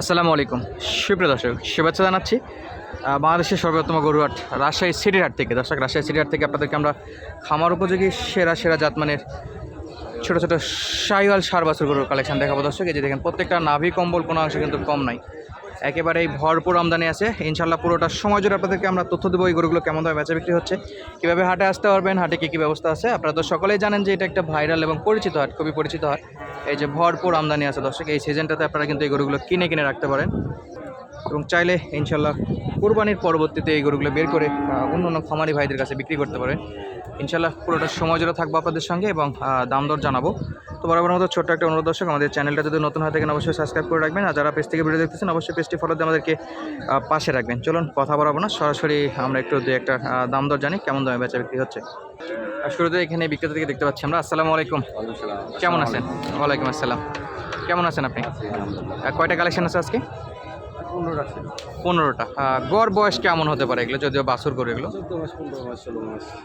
আসসালামু আলাইকুম। সুপ্রিয় দর্শক, শুভেচ্ছা জানাচ্ছি বাংলাদেশের সর্বোত্তম গরুহাট, রাজশাহী সিটি হাট থেকে। দর্শক, রাজশাহী সিটির হাট থেকে আপনাদেরকে আমরা খামার উপযোগী সেরা সেরা জাতমানের ছোটো ছোটো সাইওয়াল সার বাছুর গরুর কালেকশান দেখাবো। দর্শক, এই যে দেখেন, প্রত্যেকটা নাভি কম্বল কোনো অংশ কিন্তু কম নাই। একেবারেই ভরপুর আমদানি আছে। ইনশাল্লাহ পুরোটা সময় জুড়ে আপনাদেরকে আমরা তথ্য দেবো এই গরুগুলো কেমন দামে বেচা বিক্রি হচ্ছে, কীভাবে হাটে আসতে পারবেন, হাটে কী কী ব্যবস্থা আছে। আপনারা তো সকলেই জানেন যে এটা একটা ভাইরাল এবং পরিচিত হাট, খুবই পরিচিত হাট। এই যে ভরপুর আমদানি আছে দর্শক, এই সিজনটাতে আপনারা কিন্তু এই গরুগুলো কিনে কিনে রাখতে পারেন। এবং চাইলে ইনশাল্লাহ কুরবানির পরবর্তীতে এই গরুগুলো বের করে অন্য অন্য খামারি ভাইদের কাছে বিক্রি করতে পারেন। ইনশাল্লাহ পুরোটা সময় জুড়ে থাকব আপনাদের সঙ্গে এবং দাম দর জানাব। তো বরাবর মতো ছোট্ট একটা অনুরোধ দর্শক আমাদের চ্যানেলটা যদি নতুন হয়ে থাকেন অবশ্যই সাবস্ক্রাইব করে রাখবেন। আর যারা পেজ থেকে ভিডিও দেখতেছেন অবশ্যই পেজটি ফলো দিয়ে আমাদেরকে পাশে রাখবেন। চলুন কথা বলাবো না। সরাসরি আমরা একটু দু একটা দাম দর জানি কেমন দামে বেচা বিক্রি হচ্ছে। আর শুরুতে এখানে বিক্রেতা থেকে দেখতে পাচ্ছি আমরা। আসসালামু আলাইকুম। কেমন আছেন? ওয়ালাইকুম আসসালাম। কেমন আছেন আপনি? কয়টা কালেকশন আছে আজকে? পনেরোটা আহ, গড় বয়স কেমন হতে পারে এগুলো? যদিও বাছর করে এগুলো।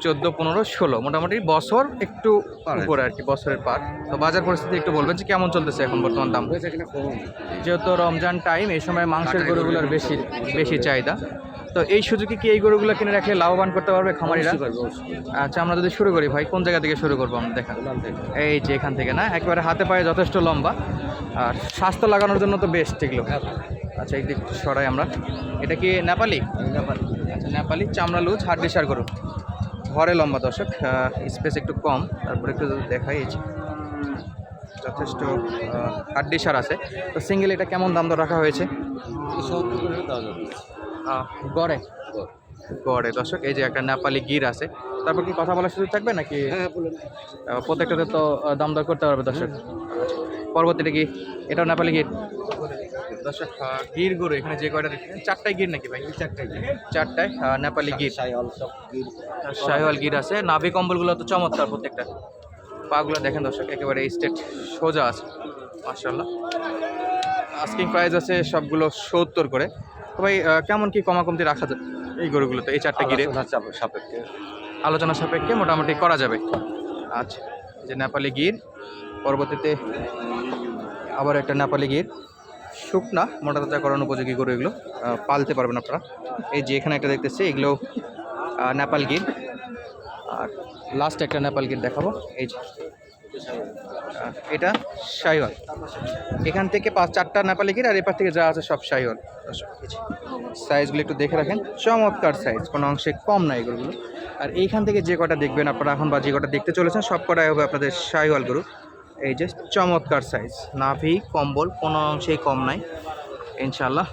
চোদ্দ পনেরো ষোলো মোটামুটি বছর একটু উপরে আর কি বছরের পার। তো বাজার পরিস্থিতি একটু বলবেন যে কেমন চলতেছে এখন বর্তমান দাম? যেহেতু রমজান টাইম এই সময় মাংসের গরুগুলোর বেশি বেশি চাহিদা। তো এই সুযোগে কি এই গরুগুলো কিনে রাখলে লাভবান করতে পারবে খামারিরা? আচ্ছা আমরা যদি শুরু করি ভাই কোন জায়গা থেকে শুরু করব আমরা দেখা? এই যে এখান থেকে না? একবারে হাতে পায়ে যথেষ্ট লম্বা। আর স্বাস্থ্য লাগানোর জন্য তো বেস্ট এগুলো। আচ্ছা এই দিক সরাই আমরা। এটা কি নেপালি? নেপালি। আচ্ছা নেপালি চামড়া লুজ হাড্ডি সার গরু। ঘরে লম্বা দর্শক স্পেস একটু কম তারপরে একটু দেখাই যথেষ্ট হাড্ডি সার আছে। তো সিঙ্গেল এটা কেমন দাম দর রাখা হয়েছে? গড়ে। গড়ে দর্শক এই যে একটা নেপালি গির আছে। তারপর কি কথা বলার সুযোগ থাকবে নাকি? আহ, প্রত্যেকটাতে তো দাম দর করতে পারবে দর্শক। আচ্ছা। পরবর্তীটা কি? এটাও নেপালি গির? দর্শক গির গরু এখানে যে কয়টা দেখছেন? চারটায় গির নাকি ভাই? চারটায় চারটায় নেপালি গির। শাহিওয়াল গির। আছে। নাভি কম্বলগুলো তো চমৎকার প্রত্যেকটা। পাগুলো দেখেন দর্শক একেবারে স্টেট সোজা আছে মার্শাল্লাহ আস্কিং প্রাইস আছে সবগুলো সত্তর করে। তো ভাই কেমন কি কমাকমতি রাখা যায় এই গরুগুলোতে এই চারটা গিরে? সাপেক্ষে। আলোচনা সাপেক্ষে মোটামুটি করা যাবে। আচ্ছা যে নেপালি গির পরবর্তীতে আবার একটা নেপালি গির। শুকনা, মোটা তাজাকরণ উপযোগী গরু এগুলো। পালতে পারবেন আপনারা। এই যে এখানে একটা দেখতেছি, এগুলো নেপাল গির। আর লাস্ট একটা নেপাল গির দেখাবো। এই যে এটা শাহিওয়াল এখান থেকে পাঁচ, চারটা নেপালি গির আর এপার থেকে যা আছে সব শাহিওয়াল সাইজগুলো একটু দেখে রাখেন। চমৎকার সাইজ কোনো অংশে কম না এগুলো আর এইখান থেকে যে কটা দেখবেন আপনারা, এখন বা যে কটা দেখতে চলেছেন, সব কটাই হবে আপনাদের শাহিওয়াল গরু। এই যে চমৎকার সাইজ নাভি কম্বল কোনো অংশেই কম নাই ইনশাল্লাহ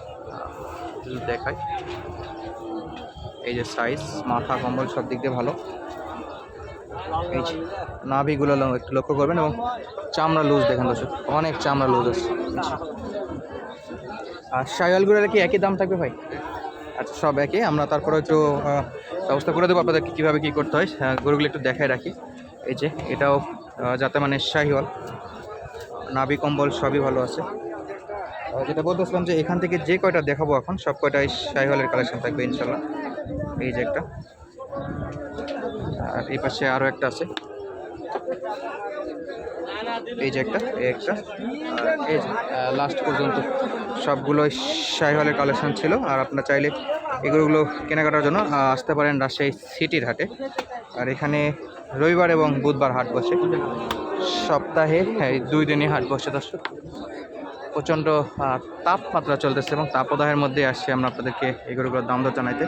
দেখাই। এই যে সাইজ মাথা কম্বল সব দিক দিয়ে ভালো। এই যে নাভিগুলো একটু লক্ষ্য করবেন এবং চামড়া লুজ দেখেন দর্শক অনেক চামড়া লুজ আছে। যে। আর শায়ালগুলোর কি একই দাম থাকবে ভাই? আচ্ছা সব একই। আমরা তারপরে একটু ব্যবস্থা করে দেবো আপনাদেরকে কীভাবে কী করতে হয়। হ্যাঁ, গরুগুলো একটু দেখায় রাখি। এই যে, এটাও যাতে মানে শাহিওয়াল, নাভি কম্বল সবই ভালো আছে। যেটা বলতেছিলাম যে এখান থেকে যে কয়টা দেখাবো এখন, সব কয়টাই শাহিওয়ালের কালেকশন থাকবে ইনশাল্লাহ এই যে একটা। আর এই পাশে আরও একটা আছে। এই যে একটা, এই একটা। এই যে লাস্ট পর্যন্ত সবগুলোই শাহিওয়ালের কালেকশন ছিল। আর আপনার চাইলে এগুলোগুলো কেনাকাটার জন্য আসতে পারেন রাজশাহী সিটির হাটে। আর এখানে রবিবার এবং বুধবার হাট বসে। সপ্তাহে এই দুই দিনই হাট বসে দর্শক। প্রচণ্ড তাপমাত্রা চলতেছে এবং তাপদাহের মধ্যে আসছি আমরা আপনাদেরকে এই গরুগুলোর দাম দর জানাইতে।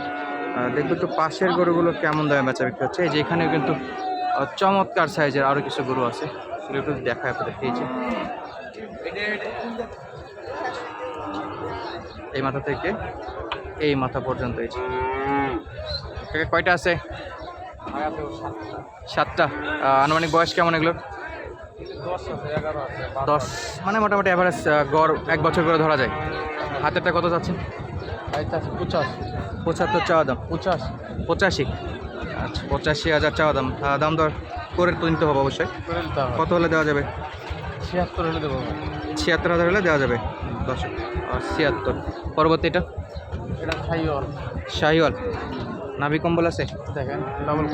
দেখব একটু পাশের গরুগুলো কেমন দামে বেচা বিক্রি হচ্ছে। এই যে এখানেও কিন্তু চমৎকার সাইজের আরও কিছু গরু আছে। সেগুলো একটু দেখায় আপনাদেরকে এই যে। এই মাথা থেকে এই মাথা পর্যন্ত এই যে। কয়টা আছে? সাতটা। আনুমানিক বয়স কেমন এগুলোর? দশ মানে মোটামুটি অ্যাভারেজ গড় এক বছর করে ধরা যায়। হাতেরটা কত যাচ্ছে? পঁচাশি। পঁচাত্তর চাওয়া দাম। পঁচাশ। পঁচাশি? আচ্ছা পঁচাশি হাজার চাওয়া দাম। দাম দর করে তো নিতে হবে অবশ্যই। কত হলে দেওয়া যাবে? ছিয়াত্তর হলে দেবো। ছিয়াত্তর হাজার হলে দেওয়া যাবে। দশ। ছিয়াত্তর। পরবর্তীটা এটা? খাইওয়াল শাহিওয়াল। নাভি কম্বল আছে? দেখেন ডবল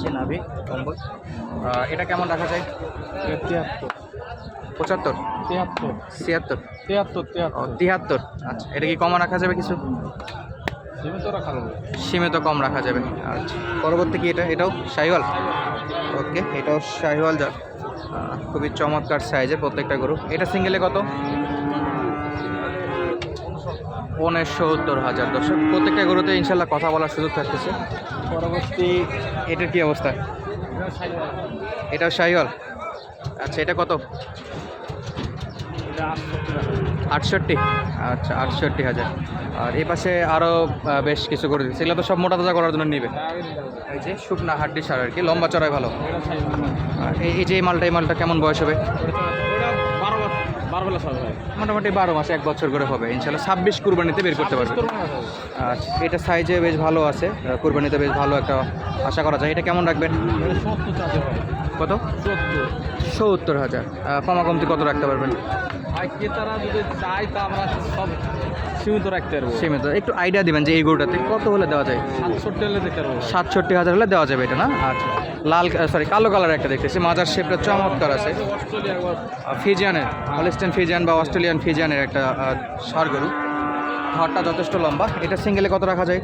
যে নাভি কম্বল। এটা কেমন রাখা যায়? তিয়াত্তর। পঁচাত্তর? তিয়াত্তর। ছিয়াত্তর? তিয়াত্তর তিয়াত্তর। তিয়াত্তর? আচ্ছা এটা কি কম রাখা যাবে কিছু? সীমিত রাখা যাবে। সীমিত কম রাখা যাবে। আচ্ছা পরবর্তী কি এটা? এটাও শাহিওয়াল ওকে এটাও শাহিওয়াল যা খুবই চমৎকার সাইজের প্রত্যেকটা গরু। এটা সিঙ্গেলে কত? উনসত্তর হাজার দর্শক প্রত্যেকটা গরুতে ইনশাল্লাহ কথা বলার সুযোগ থাকতেছে। পরবর্তী এটার কি অবস্থা? এটাও শাহিওয়াল আচ্ছা এটা কত? আটষট্টি। আচ্ছা আটষট্টি হাজার। আর এই পাশে আরও বেশ কিছু করে দিচ্ছে। এগুলো তো সব মোটা তাজা করার জন্য নিবে। এই যে শুকনা হাড্ডি সার আর কি লম্বা চড়াই ভালো। এই এই যে এই মালটা এই মালটা কেমন বয়স হবে? মোটামুটি বারো মাসে এক বছর করে হবে। ইনশাল্লাহ ছাব্বিশ কুরবানিতে বের করতে পারবে। আচ্ছা এটা সাইজে বেশ ভালো আছে। কুরবানিতে বেশ ভালো একটা আশা করা যায়। এটা কেমন রাখবেন? কত? সত্তর। হাজার। কমাকমতি কত রাখতে পারবেন? ক্রেতারা যদি চায় তা আমরা সব সীমিত রাখতে পারব। সীমিত। একটু আইডিয়া দিবেন যে এই গরুটাতে কত হলে দেওয়া যায়? সাতষট্টি হলে দেখতে পারব। সাতষট্টি হাজার হলে দেওয়া যাবে এটা না? আচ্ছা। লাল সরি কালো কালার একটা দেখতেছি। মাজার শেপটা চমৎকার আছে। ফিজিয়ানের হলিস্টেন ফিজিয়ান বা অস্ট্রেলিয়ান ফিজিয়ানের একটা সার গরু। ঘরটা যথেষ্ট লম্বা। এটা সিঙ্গেলে কত রাখা যায়?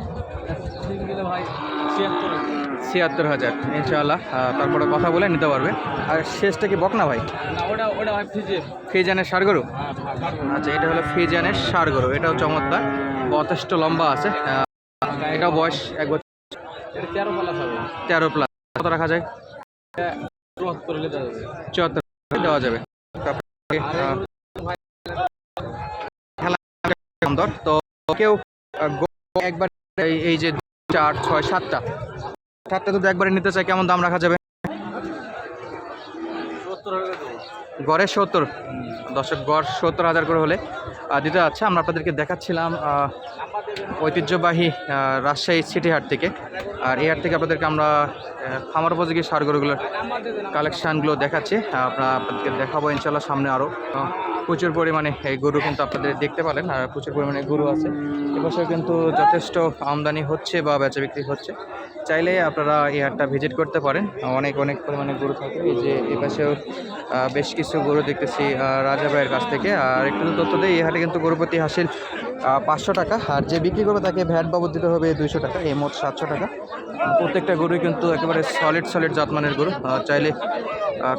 গেলে ভাই ছিয়াত্তর। ছিয়াত্তর হাজার ইনশাআল্লাহ। তারপরে কথা বলে নিতে পারবে। আর শেষটা কি বক না ভাই ভাই ফ্রিজে। ফিজিয়ানের সার গরু? হ্যাঁ আচ্ছা এটা হলো ফিজিয়ানের সার গরু। এটাও চমৎকার। যথেষ্ট লম্বা আছে। এটাও বয়স এক বছর। তেরো প্লাস কত রাখা যায়? চুয়াত্তর দেওয়া যাবে। তো কেউ একবার এই- এই যে চার ছয় সাতটা সাতটা যদি একবারে নিতে চাই কেমন দাম রাখা যাবে? গড়ে সত্তর। দশক গড় সত্তর হাজার করে হলে। দিতে যাচ্ছে আমরা আপনাদেরকে দেখাচ্ছিলাম ঐতিহ্যবাহী রাজশাহী সিটি হাট থেকে। আর এই হাট থেকে আপনাদেরকে আমরা খামার উপযোগী সারগরুগুলোর কালেকশানগুলো দেখাচ্ছি। আমরা আপনাদেরকে দেখাবো ইনশাল্লাহ সামনে আরও প্রচুর পরিমাণে এই গরু কিন্তু আপনাদের দেখতে পারেন আর প্রচুর পরিমাণে গরু আছে। এবছর কিন্তু যথেষ্ট আমদানি হচ্ছে বা বেচা বিক্রি হচ্ছে। চাইলে আপনারা এই হাটটা ভিজিট করতে পারেন। অনেক অনেক পরিমাণে গরু থাকে। এই যে এ পাশেও বেশ কিছু গরু দেখতেছি রাজা ভাইয়ের কাছ থেকে। আর একটু তথ্য দেয় এই হাটে কিন্তু গরুপতি হাসিল পাঁচশো টাকা। আর যে বিক্রি করবে তাকে ভ্যাট বাবদ দিতে হবে দুইশো টাকা, এই মোট সাতশো টাকা। প্রত্যেকটা গরুই কিন্তু একেবারে সলিড সলিড জাতমানের গরু। চাইলে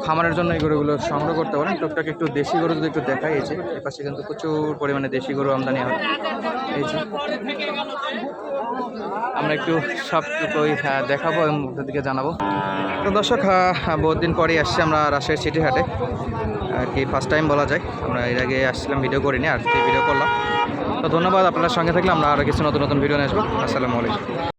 খামারের জন্য এই গরুগুলো সংগ্রহ করতে পারেন। টুকটাক একটু দেশি গরু যদি একটু দেখাই, এই যে এ পাশে কিন্তু প্রচুর পরিমাণে দেশি গরু আমদানি হয়। এই যে আমরা একটু সবটুকুই দেখাবো এবং আপনাদেরকে জানাব। তো দর্শক বহুত দিন পরেই আসছি আমরা রাজশাহী সিটি হাটে। আর কি ফার্স্ট টাইম বলা যায়। আমরা এর আগে আসছিলাম ভিডিও করিনি, আর ভিডিও করলাম। তো ধন্যবাদ, আপনার সঙ্গে থাকলে আমরা আরও কিছু নতুন নতুন ভিডিও নিয়ে আসব। আসসালামু আলাইকুম।